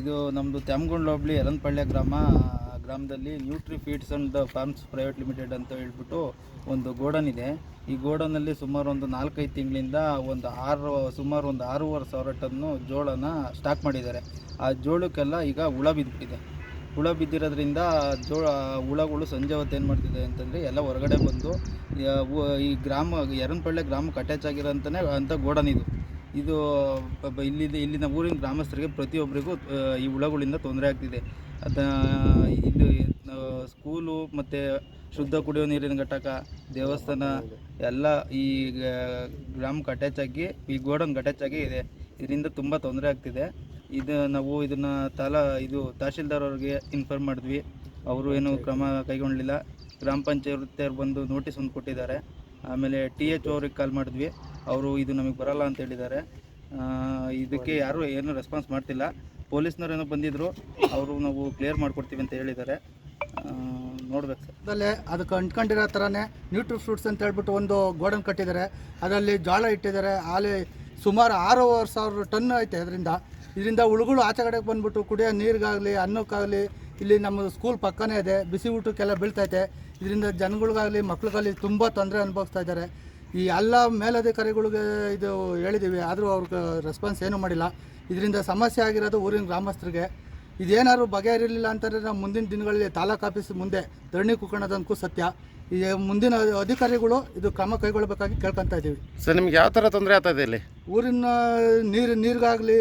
ಇದು ನಮ್ಮದು ತ್ಯಾಮಗೊಂಡ್ ಹೋಬಳಿ ಯಲನ್ಪಳ್ಳಿ ಗ್ರಾಮ ಗ್ರಾಮದಲ್ಲಿ nutri feeds and farms private limited ಅಂತ ಹೇಳ್ಬಿಟ್ಟು ಒಂದು ಗೋಡನ್ ಇದೆ. ಈ ಗೋಡನಲ್ಲಿ ಸುಮಾರು ಒಂದು ನಾಲ್ಕೈದು ತಿಂಗಳಿಂದ ಒಂದು ಆರು ಸುಮಾರು ಒಂದು ಆರೂವರೆ ಸಾವಿರ ಟನ್ನು ಜೋಳನ ಸ್ಟಾಕ್ ಮಾಡಿದ್ದಾರೆ. ಆ ಜೋಳಕ್ಕೆಲ್ಲ ಈಗ ಹುಳ ಬಿದ್ದುಬಿಟ್ಟಿದೆ ಹುಳ ಬಿದ್ದಿರೋದ್ರಿಂದ ಜೋಳ, ಹುಳಗಳು ಸಂಜೆ ಹೊತ್ತು ಏನು ಮಾಡ್ತಿದೆ ಅಂತಂದರೆ ಎಲ್ಲ ಹೊರಗಡೆ ಬಂದು ಈ ಗ್ರಾಮ ಎರನ್ಪಳ್ಳಿ ಗ್ರಾಮಕ್ಕೆ ಅಟ್ಯಾಚ್ ಆಗಿರೋಂಥನೇ ಅಂಥ ಗೋಡನ್ ಇದು. ಇದು ಇಲ್ಲಿ ಇಲ್ಲಿನ ಊರಿನ ಗ್ರಾಮಸ್ಥರಿಗೆ ಪ್ರತಿಯೊಬ್ಬರಿಗೂ ಈ ಹುಳಗಳಿಂದ ತೊಂದರೆ ಆಗ್ತಿದೆ. ಅದ, ಇದು ಸ್ಕೂಲು ಮತ್ತು ಶುದ್ಧ ಕುಡಿಯೋ ನೀರಿನ ಘಟಕ, ದೇವಸ್ಥಾನ, ಎಲ್ಲ ಈ ಗ್ರಾಮ ಅಟ್ಯಾಚ್ ಆಗಿ ಈ ಗೋಡನ್ ಅಟ್ಯಾಚ್ ಆಗಿ ಇದೆ. ಇದರಿಂದ ತುಂಬ ತೊಂದರೆ ಆಗ್ತಿದೆ. ಇದು, ನಾವು ಇದನ್ನು ತಾಲಾ, ಇದು ತಹಶೀಲ್ದಾರ್ ಅವ್ರಿಗೆ ಇನ್ಫಾರ್ಮ್ ಮಾಡಿದ್ವಿ. ಅವರು ಏನು ಕ್ರಮ ಕೈಗೊಳ್ಳಲಿಲ್ಲ ಗ್ರಾಮ ಪಂಚಾಯತ್ ಬಂದು ನೋಟಿಸ್ ಒಂದು ಕೊಟ್ಟಿದ್ದಾರೆ. ಆಮೇಲೆ ಟಿ ಎಚ್ ಅವ್ರಿಗೆ ಕಾಲ್ ಮಾಡಿದ್ವಿ. ಅವರು ಇದು ನಮಗೆ ಬರಲ್ಲ ಅಂತ ಹೇಳಿದ್ದಾರೆ. ಇದಕ್ಕೆ ಯಾರೂ ಏನು ರೆಸ್ಪಾನ್ಸ್ ಮಾಡ್ತಿಲ್ಲ. ಪೊಲೀಸ್ನವ್ರೇನೋ ಬಂದಿದ್ದರು ಅವರು ನಾವು ಕ್ಲಿಯರ್ ಮಾಡಿಕೊಡ್ತೀವಿ ಅಂತ ಹೇಳಿದ್ದಾರೆ. ನೋಡ್ಬೇಕು ಅದಲ್ಲೇ ಅದಕ್ಕೆ ಅಂಟ್ಕೊಂಡಿರೋ ಥರನೇ ನ್ಯೂಟ್ರಿ ಫ್ರೂಟ್ಸ್ ಅಂತ ಹೇಳ್ಬಿಟ್ಟು ಒಂದು ಗೋಡನ್ ಕಟ್ಟಿದ್ದಾರೆ. ಅದರಲ್ಲಿ ಜೋಳ ಇಟ್ಟಿದ್ದಾರೆ. ಅಲ್ಲಿ ಸುಮಾರು ಆರೂವರೆ ಸಾವಿರ ಟನ್ ಐತೆ ಅದರಿಂದ. ಇದರಿಂದ ಹುಳುಗಳು ಆಚೆ ಕಡೆಗೆ ಬಂದ್ಬಿಟ್ಟು ಕುಡಿಯೋ ನೀರಿಗಾಗಲಿ, ಅನ್ನಕ್ಕಾಗಲಿ, ಇಲ್ಲಿ ನಮ್ಮ ಸ್ಕೂಲ್ ಪಕ್ಕನೇ ಇದೆ. ಬಿಸಿ ಊಟಕ್ಕೆಲ್ಲ ಬೀಳ್ತೈತೆ ಇದರಿಂದ ಜನಗಳಿಗಾಗಲಿ, ಮಕ್ಳಿಗಾಗಲಿ ತುಂಬ ತೊಂದರೆ ಅನುಭವಿಸ್ತಾ ಇದ್ದಾರೆ. ಈ ಎಲ್ಲ ಮೇಲಧಿಕಾರಿಗಳಿಗೆ ಇದು ಹೇಳಿದ್ದೀವಿ ಆದರೂ ಅವ್ರಿಗೆ ರೆಸ್ಪಾನ್ಸ್ ಏನೂ ಮಾಡಿಲ್ಲ. ಇದರಿಂದ ಸಮಸ್ಯೆ ಆಗಿರೋದು ಊರಿನ ಗ್ರಾಮಸ್ಥರಿಗೆ. ಇದೇನಾದ್ರು ಬಗೆಹರಿಲಿಲ್ಲ ಅಂತಂದರೆ ನಾವು ಮುಂದಿನ ದಿನಗಳಲ್ಲಿ ತಾಲೂಕು ಆಫೀಸ್ ಮುಂದೆ ಧರಣಿ ಕುಕ್ಕಣದಂತೂ ಸತ್ಯ. ಈ ಮುಂದಿನ ಅಧಿಕಾರಿಗಳು ಇದು ಕ್ರಮ ಕೈಗೊಳ್ಳಬೇಕಾಗಿ ಕೇಳ್ಕೊತಾ ಇದ್ದೀವಿ. ಸರ್ ನಿಮ್ಗೆ ಯಾವ ಥರ ತೊಂದರೆ ಆಗ್ತದೆ ಇಲ್ಲಿ? ಊರಿನ ನೀರು ನೀರಿಗಾಗಲಿ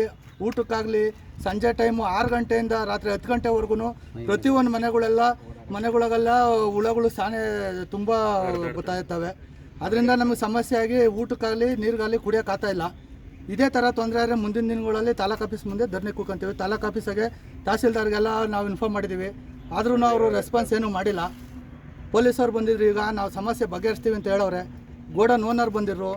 ಊಟಕ್ಕಾಗಲಿ ಸಂಜೆ ಟೈಮು ಆರು ಗಂಟೆಯಿಂದ ರಾತ್ರಿ ಹತ್ತು ಗಂಟೆವರೆಗೂ ಪ್ರತಿಯೊಂದು ಮನೆಗಳೆಲ್ಲ ಮನೆಗಳಿಗೆಲ್ಲ ಹುಳಗಳು ಸಾನೆ ತುಂಬ ಬರ್ತಾ ಇರ್ತವೆ. ಅದರಿಂದ ನಮಗೆ ಸಮಸ್ಯೆ ಆಗಿ ಊಟಕ್ಕಾಗಲಿ ನೀರಿಗಾಗಲಿ ಕುಡಿಯೋಕೆ ಆಗ್ತಾ ಇಲ್ಲ. ಇದೇ ಥರ ತೊಂದರೆ ಆದರೆ ಮುಂದಿನ ದಿನಗಳಲ್ಲಿ ತಾಲೂಕು ಆಫೀಸ್ ಮುಂದೆ ಧರಣಿ ಕೂಕೊಂತೀವಿ. ತಾಲೂಕು ಆಫೀಸಾಗೆ ತಹಸೀಲ್ದಾರ್ಗೆಲ್ಲ ನಾವು ಇನ್ಫಾರ್ಮ್ ಮಾಡಿದ್ದೀವಿ ಆದರೂ ಅವರು ರೆಸ್ಪಾನ್ಸ್ ಏನೂ ಮಾಡಿಲ್ಲ. ಪೊಲೀಸವ್ರು ಬಂದಿದ್ರು ಈಗ ನಾವು ಸಮಸ್ಯೆ ಬಗೆಹರಿಸ್ತೀವಿ ಅಂತ ಹೇಳೋರೆ ಗೋಡನ್ ಓನರ್ ಬಂದಿದ್ರು.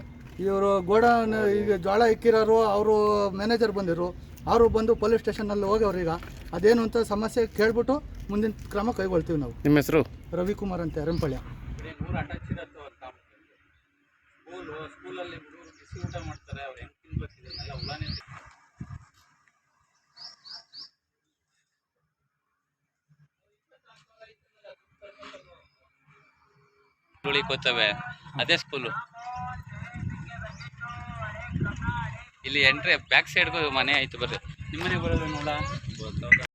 ಇವರು ಗೋಡನ್ ಈಗ ಜೋಳ ಇಕ್ಕಿರೋರು ಅವರು ಮ್ಯಾನೇಜರ್ ಬಂದಿರು ಅವರು ಬಂದು ಪೊಲೀಸ್ ಸ್ಟೇಷನಲ್ಲಿ ಹೋಗ್ಯವ್ರು ಈಗ. ಅದೇನು ಅಂತ ಸಮಸ್ಯೆ ಕೇಳ್ಬಿಟ್ಟು ಮುಂದಿನ ಕ್ರಮ ಕೈಗೊಳ್ತೀವಿ ನಾವು. ನಿಮ್ಮ ಹೆಸರು? ರವಿಕುಮಾರ್ ಅಂತ ಎರಂಪಳ್ಯ ಊರು ಅಟ್ಯಾಚ್ ಇರತ್ತೋ ಸ್ಕೂಲು ಸ್ಕೂಲಲ್ಲಿ ಹುಡುಗರು ಬಿಸಿ ಊಟ ಮಾಡ್ತಾರೆ, ಅವ್ರು ಹೆಂಗೆ ತಿನ್ಬೇಕು ಇದನ್ನೆಲ್ಲ ಹುಳನೇ ಉಳಿಕೋತವೆ ಅದೇ ಸ್ಕೂಲು. ಇಲ್ಲಿ ಎಂಟ್ರಿ ಬ್ಯಾಕ್ ಸೈಡ್ಗೂ ಮನೆ ಆಯ್ತು ಬರ್ರಿ. ನಿಮ್ಮನೆ ಬರೋದು ನೋಡ